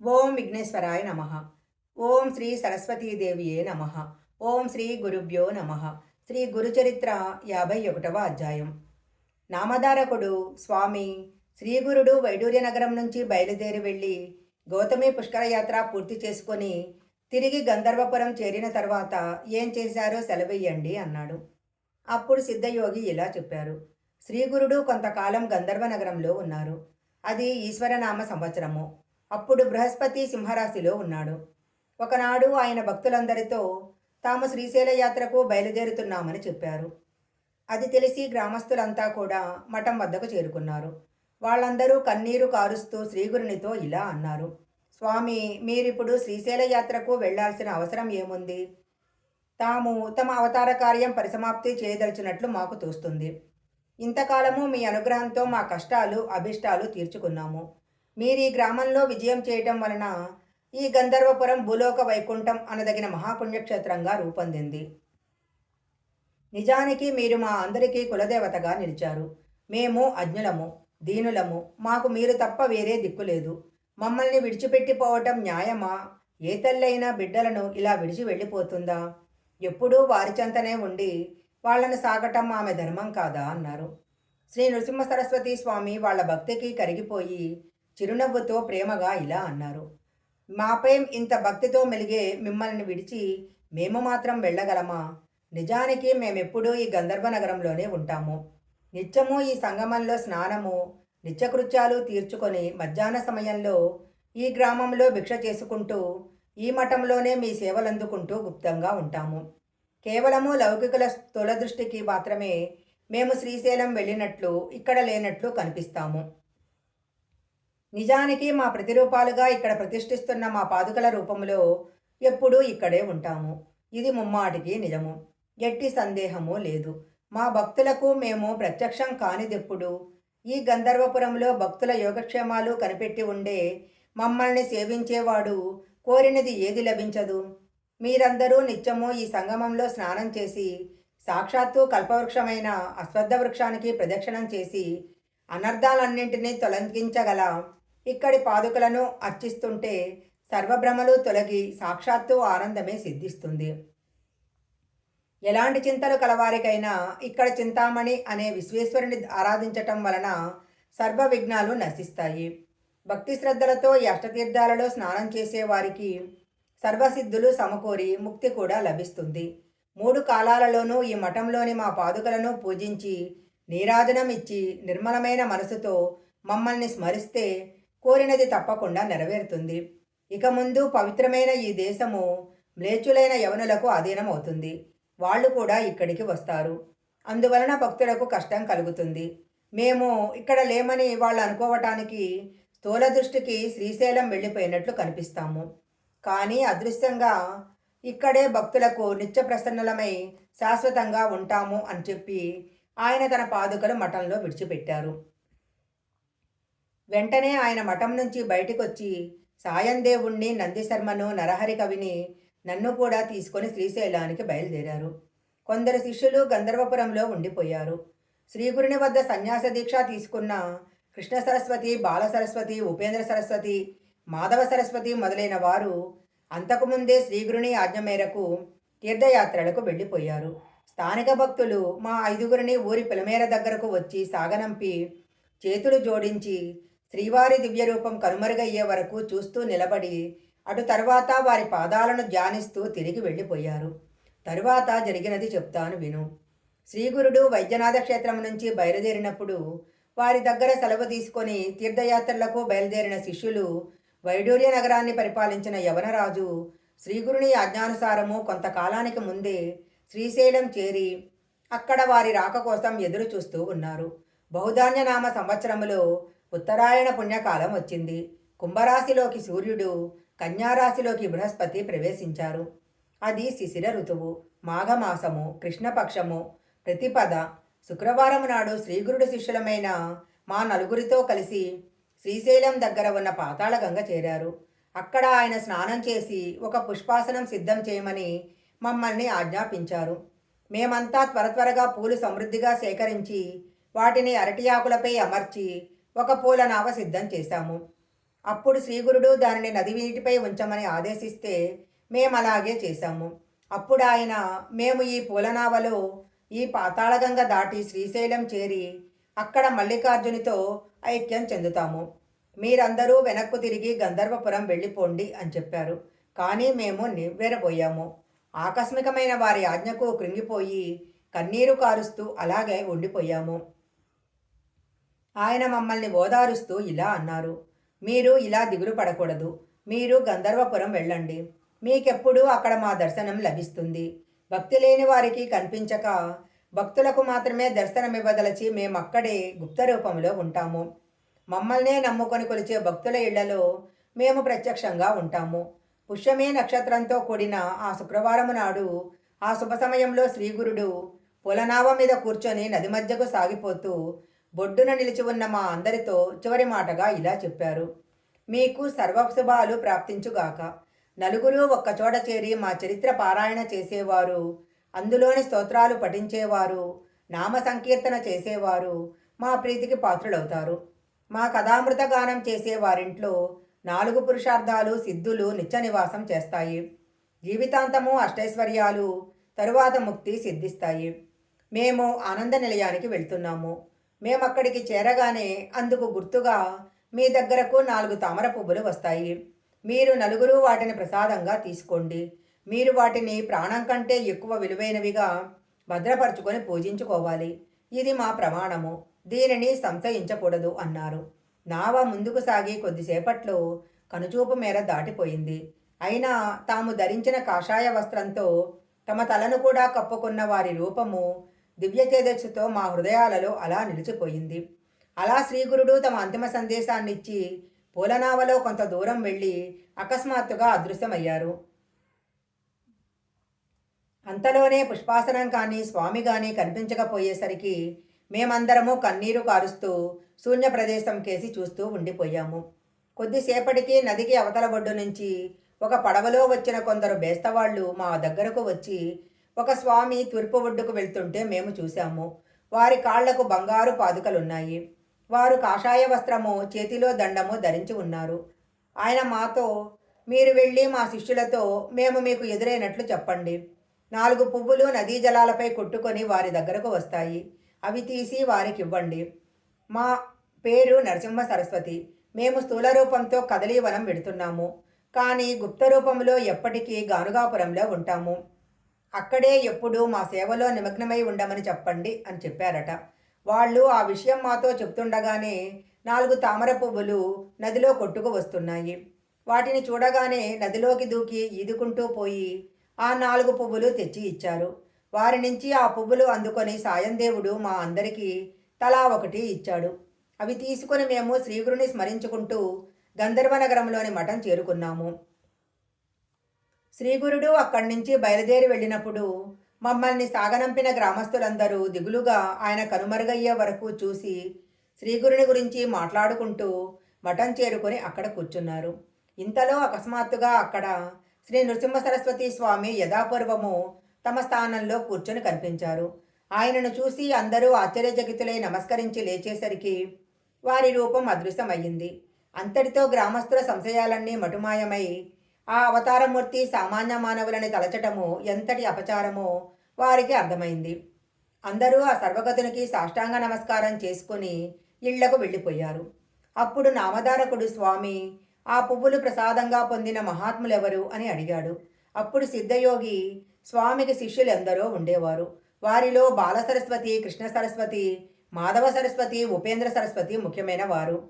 ఓం విఘ్నేశ్వరాయ నమ. ఓం శ్రీ సరస్వతీదేవియే నమ. ఓం శ్రీ గురుభ్యో నమ. శ్రీ గురుచరిత్ర యాభై ఒకటవ అధ్యాయం. నామధారకుడు స్వామి శ్రీగురుడు వైడూర్య నగరం నుంచి బయలుదేరి వెళ్ళి గౌతమి పుష్కరయాత్ర పూర్తి చేసుకొని తిరిగి గంధర్వపురం చేరిన తర్వాత ఏం చేశారో సెలవెయ్యండి అన్నాడు. అప్పుడు సిద్ధయోగి ఇలా చెప్పారు. శ్రీగురుడు కొంతకాలం గంధర్వ నగరంలో ఉన్నారు. అది ఈశ్వరనామ సంవత్సరము. అప్పుడు బృహస్పతి సింహరాశిలో ఉన్నాడు. ఒకనాడు ఆయన భక్తులందరితో తాము శ్రీశైల యాత్రకు బయలుదేరుతున్నామని చెప్పారు. అది తెలిసి గ్రామస్తులంతా కూడా మఠం వద్దకు చేరుకున్నారు. వాళ్ళందరూ కన్నీరు కారుస్తూ శ్రీగురునితో ఇలా అన్నారు. స్వామి మీరిప్పుడు శ్రీశైల యాత్రకు వెళ్ళాల్సిన అవసరం ఏముంది? తాము తమ అవతార కార్యం పరిసమాప్తి చేయదలిచినట్లు మాకు తోస్తుంది. ఇంతకాలము మీ అనుగ్రహంతో మా కష్టాలు అభిష్టాలు తీర్చుకున్నాము. మీరు ఈ గ్రామంలో విజయం చేయటం వలన ఈ గంధర్వపురం భూలోక వైకుంఠం అనదగిన మహాపుణ్యక్షేత్రంగా రూపొందింది. నిజానికి మీరు మా అందరికీ కులదేవతగా నిలిచారు. మేము అజ్ఞులము దీనులము మాకు మీరు తప్ప వేరే దిక్కు లేదు. మమ్మల్ని విడిచిపెట్టిపోవటం న్యాయమా? ఏ తల్లైనా బిడ్డలను ఇలా విడిచి వెళ్ళిపోతుందా? ఎప్పుడూ వారి చెంతనే ఉండి వాళ్ళను సాగటం ఆమె ధర్మం కాదా? అన్నారు. శ్రీ నృసింహ సరస్వతి స్వామి వాళ్ళ భక్తికి కరిగిపోయి చిరునవ్వుతో ప్రేమగా ఇలా అన్నారు. మాపై ఇంత భక్తితో మెలిగే మిమ్మల్ని విడిచి మేము మాత్రం వెళ్ళగలమా? నిజానికి మేమెప్పుడూ ఈ గంధర్వ నగరంలోనే ఉంటాము. నిత్యము ఈ సంగమంలో స్నానము నిత్యకృత్యాలు తీర్చుకొని మధ్యాహ్న సమయంలో ఈ గ్రామంలో భిక్ష చేసుకుంటూ ఈ మఠంలోనే మీ సేవలందుకుంటూ గుప్తంగా ఉంటాము. కేవలము లౌకికుల స్థూల దృష్టికి మాత్రమే మేము శ్రీశైలం వెళ్ళినట్లు ఇక్కడ లేనట్లు కనిపిస్తాము. నిజానికి మా ప్రతిరూపాలుగా ఇక్కడ ప్రతిష్ఠిస్తున్న మా పాదుకల రూపంలో ఎప్పుడూ ఇక్కడే ఉంటాము. ఇది ముమ్మాటికి నిజము. ఎట్టి సందేహము లేదు. మా భక్తులకు మేము ప్రత్యక్షం కానిదెప్పుడు ఈ గంధర్వపురంలో భక్తుల యోగక్షేమాలు కనిపెట్టి ఉండే మమ్మల్ని సేవించేవాడు కోరినది ఏది లభించదు? మీరందరూ నిత్యము ఈ సంగమంలో స్నానం చేసి సాక్షాత్తు కల్పవృక్షమైన అశ్వద్ధ వృక్షానికి ప్రదక్షిణం చేసి అనర్థాలన్నింటినీ తొలగించగల ఇక్కడి పాదుకలను అర్చిస్తుంటే సర్వభ్రమలు తొలగి సాక్షాత్తు ఆనందమే సిద్ధిస్తుంది. ఎలాంటి చింతలు కలవారికైనా ఇక్కడ చింతామణి అనే విశ్వేశ్వరుని ఆరాధించటం వలన సర్వ విఘ్నాలు నశిస్తాయి. భక్తి శ్రద్ధలతో ఈ అష్టతీర్థాలలో స్నానం చేసేవారికి సర్వసిద్ధులు సమకూరి ముక్తి కూడా లభిస్తుంది. మూడు కాలాలలోనూ ఈ మఠంలోని మా పాదుకలను పూజించి నీరాజనం ఇచ్చి నిర్మలమైన మనసుతో మమ్మల్ని స్మరిస్తే కోరినది తప్పకుండా నెరవేరుతుంది. ఇక ముందు పవిత్రమైన ఈ దేశము మ్లేచులైన యవనులకు అధీనమవుతుంది. వాళ్ళు కూడా ఇక్కడికి వస్తారు. అందువలన భక్తులకు కష్టం కలుగుతుంది. మేము ఇక్కడ లేమని వాళ్ళు అనుకోవటానికి స్థూల దృష్టికి శ్రీశైలం వెళ్ళిపోయినట్లు కనిపిస్తాము. కానీ అదృశ్యంగా ఇక్కడే భక్తులకు నిత్య ప్రసన్నలమై శాశ్వతంగా ఉంటాము అని చెప్పి ఆయన తన పాదుకలు మఠంలో విడిచిపెట్టారు. వెంటనే ఆయన మఠం నుంచి బయటికొచ్చి సాయందేవుణ్ణి నందిశర్మను నరహరి కవిని నన్ను కూడా తీసుకొని శ్రీశైలానికి బయలుదేరారు. కొందరు శిష్యులు గంధర్వపురంలో ఉండిపోయారు. శ్రీగురుని వద్ద సన్యాస దీక్ష తీసుకున్న కృష్ణ సరస్వతి బాల సరస్వతి ఉపేంద్ర సరస్వతి మాధవ సరస్వతి మొదలైన వారు అంతకుముందే శ్రీగురుని ఆజ్ఞ మేరకు తీర్థయాత్రలకు వెళ్ళిపోయారు. స్థానిక భక్తులు మా ఐదుగురిని ఊరి పిలమేర దగ్గరకు వచ్చి సాగనంపి చేతులు జోడించి శ్రీవారి దివ్యరూపం కనుమరుగయ్యే వరకు చూస్తూ నిలబడి అటు తర్వాత వారి పాదాలను ధ్యానిస్తూ తిరిగి వెళ్ళిపోయారు. తరువాత జరిగినది చెప్తాను విను. శ్రీగురుడు వైద్యనాథ క్షేత్రం నుంచి బయలుదేరినప్పుడు వారి దగ్గర సెలవు తీసుకొని తీర్థయాత్రలకు బయలుదేరిన శిష్యులు వైడూర్య నగరాన్ని పరిపాలించిన యవనరాజు శ్రీగురుని ఆజ్ఞానుసారము కొంతకాలానికి ముందే శ్రీశైలం చేరి అక్కడ వారి రాక కోసం ఎదురు చూస్తూ ఉన్నారు. బహుధాన్యనామ సంవత్సరములో ఉత్తరాయణ పుణ్యకాలం వచ్చింది. కుంభరాశిలోకి సూర్యుడు కన్యారాశిలోకి బృహస్పతి ప్రవేశించారు. అది శిశిర ఋతువు మాఘమాసము కృష్ణపక్షము ప్రతిపద శుక్రవారం నాడు శ్రీగురుడు శిష్యులమైన మా నలుగురితో కలిసి శ్రీశైలం దగ్గర ఉన్న పాతాళగంగ చేరారు. అక్కడ ఆయన స్నానం చేసి ఒక పుష్పాసనం సిద్ధం చేయమని మమ్మల్ని ఆజ్ఞాపించారు. మేమంతా త్వర త్వరగా పూలు సమృద్ధిగా సేకరించి వాటిని అరటి ఆకులపై అమర్చి ఒక పూల నావ సిద్ధం చేశాము. అప్పుడు శ్రీగురుడు దానిని నది నీటిపై ఉంచమని ఆదేశిస్తే మేము అలాగే చేశాము. అప్పుడు ఆయన మేము ఈ పూలనావలో ఈ పాతాళగంగ దాటి శ్రీశైలం చేరి అక్కడ మల్లికార్జునితో ఐక్యం చెందుతాము. మీరందరూ వెనక్కు తిరిగి గంధర్వపురం వెళ్ళిపోండి అని చెప్పారు. కానీ మేము నివ్వెరబోయాము. ఆకస్మికమైన వారి ఆజ్ఞకు కృంగిపోయి కన్నీరు కారుస్తూ అలాగే ఉండిపోయాము. ఆయన మమ్మల్ని ఓదారుస్తూ ఇలా అన్నారు. మీరు ఇలా దిగులు పడకూడదు. మీరు గంధర్వపురం వెళ్ళండి. మీకెప్పుడు అక్కడ మా దర్శనం లభిస్తుంది. భక్తి లేని వారికి కనిపించక భక్తులకు మాత్రమే దర్శనమివ్వదలచి మేమక్కడే గుప్త రూపంలో ఉంటాము. మమ్మల్నే నమ్ముకొని కొలిచే భక్తుల ఇళ్ళలో మేము ప్రత్యక్షంగా ఉంటాము. పుష్యమే నక్షత్రంతో కూడిన ఆ శుక్రవారం నాడు ఆ శుభ సమయంలో శ్రీగురుడు పులనావ మీద కూర్చొని నది మధ్యకు సాగిపోతూ బొడ్డున నిలిచి ఉన్న మా అందరితో చివరి మాటగా ఇలా చెప్పారు. మీకు సర్వశుభాలు ప్రాప్తించుగాక. నలుగురు ఒక్కచోట చేరి మా చరిత్ర పారాయణ చేసేవారు. అందులోని స్తోత్రాలు పఠించేవారు. నామ సంకీర్తన చేసేవారు. మా ప్రీతికి పాత్రులవుతారు. మా కథామృత గానం చేసే వారింట్లో నాలుగు పురుషార్థాలు సిద్ధులు నిత్య నివాసం చేస్తాయి. జీవితాంతము అష్టైశ్వర్యాలు తరువాత ముక్తి సిద్ధిస్తాయి. మేము ఆనంద నిలయానికి వెళ్తున్నాము. మేము అక్కడికి చేరగానే అందుకు గుర్తుగా మీ దగ్గరకు నాలుగు తామర పువ్వులు వస్తాయి. మీరు నలుగురు వాటిని ప్రసాదంగా తీసుకోండి. మీరు వాటిని ప్రాణం కంటే ఎక్కువ విలువైనవిగా భద్రపరచుకొని పూజించుకోవాలి. ఇది మా ప్రమాణము. దీనిని సంశయించకూడదు అన్నారు. నావ ముందుకు సాగి కొద్దిసేపట్లో కనుచూపు మేర దాటిపోయింది. అయినా తాము ధరించిన కాషాయ వస్త్రంతో తమ తలను కూడా కప్పుకున్న వారి రూపము దివ్య తేజస్సుతో మా హృదయాలలో అలా నిలిచిపోయింది. అలా శ్రీగురుడు తమ అంతిమ సందేశాన్నిచ్చి పూలనావలో కొంత దూరం వెళ్ళి అకస్మాత్తుగా అదృశ్యమయ్యారు. అంతలోనే పుష్పాసనం కానీ స్వామి కానీ కనిపించకపోయేసరికి మేమందరము కన్నీరు కారుస్తూ శూన్య ప్రదేశం కేసి చూస్తూ ఉండిపోయాము. కొద్దిసేపటికి నదికి అవతల ఒడ్డు నుంచి ఒక పడవలో వచ్చిన కొందరు బేస్తవాళ్ళు మా దగ్గరకు వచ్చి ఒక స్వామి తూర్పు ఒడ్డుకు వెళ్తుంటే మేము చూశాము. వారి కాళ్ళకు బంగారు పాదుకలున్నాయి. వారు కాషాయ వస్త్రము చేతిలో దండము ధరించి ఉన్నారు. ఆయన మాతో మీరు వెళ్ళి మా శిష్యులతో మేము మీకు ఎదురైనట్లు చెప్పండి. నాలుగు పువ్వులు నదీ జలాలపై కొట్టుకొని వారి దగ్గరకు వస్తాయి. అవి తీసి వారికి ఇవ్వండి మా పేరు నరసింహ సరస్వతి. మేము స్థూల రూపంతో కదలీవనం వెడుతున్నాము కానీ గుప్త రూపంలో ఎప్పటికీ గానుగాపురంలో ఉంటాము. అక్కడే ఎప్పుడు మా సేవలో నిమగ్నమై ఉండమని చెప్పండి అని చెప్పారట. వాళ్ళు ఆ విషయం మాతో చెప్తుండగానే నాలుగు తామర పువ్వులు నదిలో కొట్టుకు వస్తున్నాయి. వాటిని చూడగానే నదిలోకి దూకి ఈదుకుంటూ పోయి ఆ నాలుగు పువ్వులు తెచ్చి ఇచ్చారు. వారి నుంచి ఆ పువ్వులు అందుకొని సాయందేవుడు మా అందరికీ తలా ఒకటి ఇచ్చాడు. అవి తీసుకొని మేము శ్రీగురుని స్మరించుకుంటూ గంధర్వ నగరంలోని మఠం చేరుకున్నాము. శ్రీగురుడు అక్కడి నుంచి బయలుదేరి వెళ్ళినప్పుడు మమ్మల్ని సాగనంపిన గ్రామస్తులందరూ దిగులుగా ఆయన కనుమరుగయ్యే వరకు చూసి శ్రీగురుని గురించి మాట్లాడుకుంటూ మఠం చేరుకొని అక్కడ కూర్చున్నారు. ఇంతలో అకస్మాత్తుగా అక్కడ శ్రీ నృసింహ సరస్వతి స్వామి యథాపూర్వము తమ స్థానంలో కూర్చొని కనిపించారు. ఆయనను చూసి అందరూ ఆశ్చర్యజగితులై నమస్కరించి లేచేసరికి వారి రూపం అదృశ్యమయ్యింది. అంతటితో గ్రామస్తుల సంశయాలన్నీ మటుమాయమై ఆ అవతారమూర్తి సామాన్య మానవులని తలచటము ఎంతటి అపచారమో వారికి అర్థమైంది. అందరూ ఆ సర్వగతునికి సాష్టాంగ నమస్కారం చేసుకుని ఇళ్ళకు వెళ్ళిపోయారు. అప్పుడు నామధారకుడు స్వామి ఆ పువ్వులు ప్రసాదంగా పొందిన మహాత్ములెవరు? అని అడిగాడు. అప్పుడు సిద్ధయోగి స్వామికి శిష్యులు ఎందరో ఉండేవారు. వారిలో బాల సరస్వతి కృష్ణ సరస్వతి మాధవ సరస్వతి ఉపేంద్ర సరస్వతి ముఖ్యమైన వారు.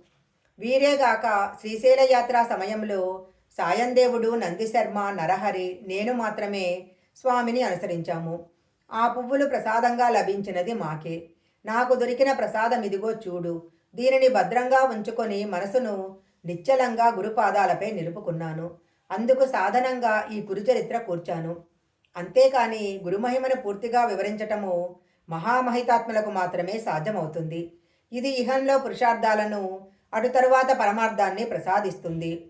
వీరేగాక శ్రీశైల యాత్ర సమయంలో సాయందేవుడు నందిశర్మ నరహరి నేను మాత్రమే స్వామిని అనుసరించాము. ఆ పువ్వులు ప్రసాదంగా లభించినది మాకే. నాకు దొరికిన ప్రసాదం ఇదిగో చూడు. దీనిని భద్రంగా ఉంచుకొని మనసును నిశ్చలంగా గురుపాదాలపై నిలుపుకున్నాను. అందుకు సాధనంగా ఈ గురుచరిత్ర కూర్చాను. అంతేకాని గురుమహిమను పూర్తిగా వివరించటము మహామహితాత్మలకు మాత్రమే సాధ్యమవుతుంది. ఇది ఇహంలో పురుషార్థాలను అటు తరువాత పరమార్థాన్ని ప్రసాదిస్తుంది.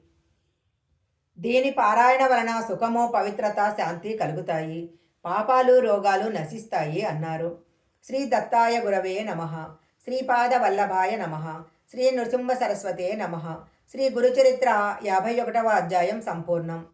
దీని పారాయణ వలన సుఖమో పవిత్రత శాంతి కలుగుతాయి. పాపాలు రోగాలు నశిస్తాయి అన్నారు. శ్రీ దత్తాయ గురవే నమ. శ్రీపాద వల్లభాయ నమ. శ్రీ నృసింహ సరస్వతే నమ. శ్రీ గురుచరిత్ర యాభై ఒకటవ అధ్యాయం సంపూర్ణం.